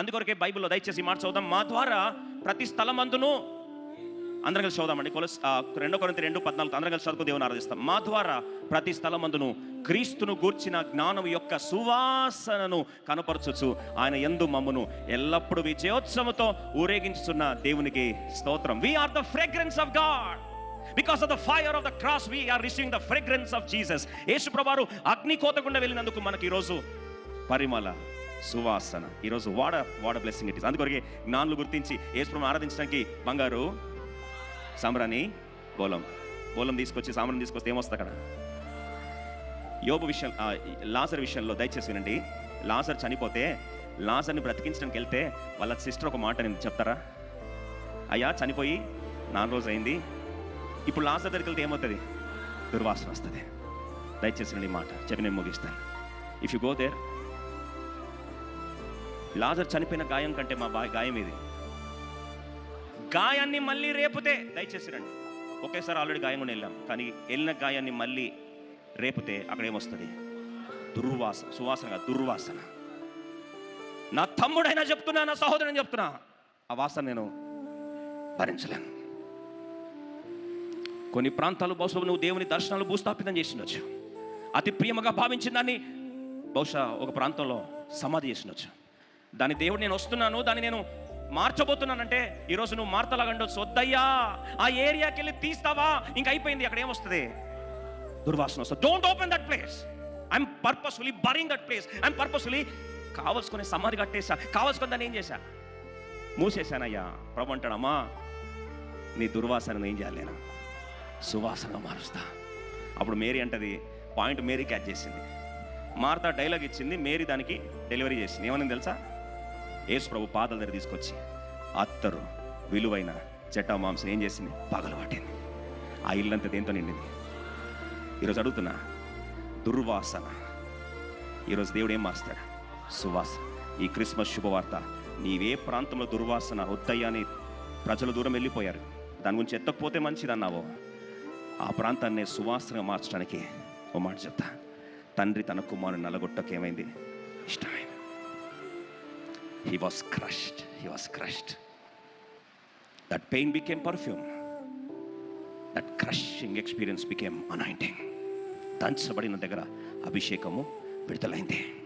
అందుకొరకే బైబిల్లో దయచేసి ఈ మాట చదువుదాం. మా ద్వారా ప్రతి స్థలమందును అందరం కలిసి చదుదామండి కొలస్ రెండో కొరింథీ రెండు పద్నాలుగు అందరం కలిసి చదువుకు దేవుని ఆరాధిస్తాం. మా ద్వారా ప్రతి స్థలమందును క్రీస్తును గూర్చిన జ్ఞానం యొక్క సువాసనను కనపరచుచు ఆయన ఎందు మమ్మను ఎల్లప్పుడూ విజయోత్సవంతో ఊరేగించుతున్న దేవునికి స్తోత్రం. We are the fragrance of God because of the fire of the cross we are receiving the fragrance of Jesus Yesu ప్రభారు అగ్ని కోతకుండా వెళ్ళినందుకు మనకి ఈరోజు పరిమళ సువాసన. ఈరోజు వాడ వాడ బ్లెస్సింగ్ ఇట్ ఇస్ అందుకొరకే జ్ఞానులు గుర్తించి యేసు ఆరాధించడానికి బంగారు సాంబ్రాణి బోలం బోలం తీసుకొచ్చి సాంబ్రాన్ని తీసుకొస్తే ఏమొస్తా అక్కడ? యోబు విషయం లాసర్ లాజర్ విషయంలో దయచేసి వినండి. లాజర్ చనిపోతే లాజర్ని బ్రతికించడానికి వెళ్తే వాళ్ళ సిస్టర్ ఒక మాట నేను చెప్తారా? అయ్యా చనిపోయి నాలుగు రోజు అయింది. ఇప్పుడు లాజర్ దగ్గరికి వెళ్తే ఏమవుతుంది? దుర్వాసన వస్తుంది. దయచేసి వినండి ఈ మాట. చెప్పి నేను ముగిస్తాను if you go there Lazarus చనిపోయిన గాయం కంటే మా బా గాయం ఇది గాయాన్ని మళ్ళీ రేపుతే దయచేసి రండి ఒకేసారి ఆల్రెడీ గాయంగా వెళ్ళాం కానీ వెళ్ళిన గాయాన్ని మళ్ళీ రేపుతే అక్కడ ఏమొస్తుంది? దుర్వాసన సువాసన కాదు, దుర్వాసన. నా తమ్ముడైనా చెప్తున్నా నా సహోదరుని చెప్తున్నా ఆ వాసన నేను భరించలేను. కొన్ని ప్రాంతాలు బహుశా నువ్వు దేవుని దర్శనాలు భూస్థాపితం చేసిండొచ్చు. అతి ప్రియమగా భావించిన దాన్ని బహుశా ఒక ప్రాంతంలో సమాధి చేసిండొచ్చు. దాని దేవుడు నేను వస్తున్నాను దాన్ని నేను మార్చబోతున్నానంటే ఈరోజు నువ్వు మార్తలాగా వద్దయ్యా ఆ ఏరియాకి వెళ్ళి తీస్తావా? ఇంక అయిపోయింది అక్కడ ఏమొస్తుంది? దుర్వాసన వస్తుంది. Don't open that place I'm purposefully burying that place I'm purposefully కావలసుకునే సమాధి కట్టేసా కావలసుకుని దాన్ని ఏం చేశా? మూసేశానయ్యా. ప్రభు అంటాడమ్మా నీ దుర్వాసనను ఏం చేయాలి నేను? సువాసనగా మారుస్తా. అప్పుడు మేరీ అంటది పాయింట్ మేరీ క్యాచ్ చేసింది. మార్తా డైలాగ్ ఇచ్చింది మేరీ దానికి డెలివరీ చేసింది. ఏమని తెలుసా? యేసు ప్రభు పాదల దగ్గర తీసుకొచ్చి అత్తరు విలువైన చెట్టా మాంసం ఏం చేసింది? పగలు పట్టింది. ఆ ఇల్లంతా దేంతో నిండింది? ఈరోజు అడుగుతున్నా దుర్వాసన. ఈరోజు దేవుడు ఏం మాస్తాడు సువాసన ఈ క్రిస్మస్ శుభవార్త. నీవే ప్రాంతంలో దుర్వాసన వద్దయ్యా అని ప్రజలు దూరం వెళ్ళిపోయారు. దాని గురించి ఎత్తకపోతే మంచిది అన్నావో? ఆ ప్రాంతాన్ని సువాసనగా మార్చడానికి ఓ మాట చెప్తా. తండ్రి తన కుమారుని నలగొట్టకేమైంది? ఇష్టమే. ఇష్టమైంది he was crushed he was crushed that pain became perfume that crushing experience became anointing దంచబడిన దగ్గర అభిషేకము విడుదలైంది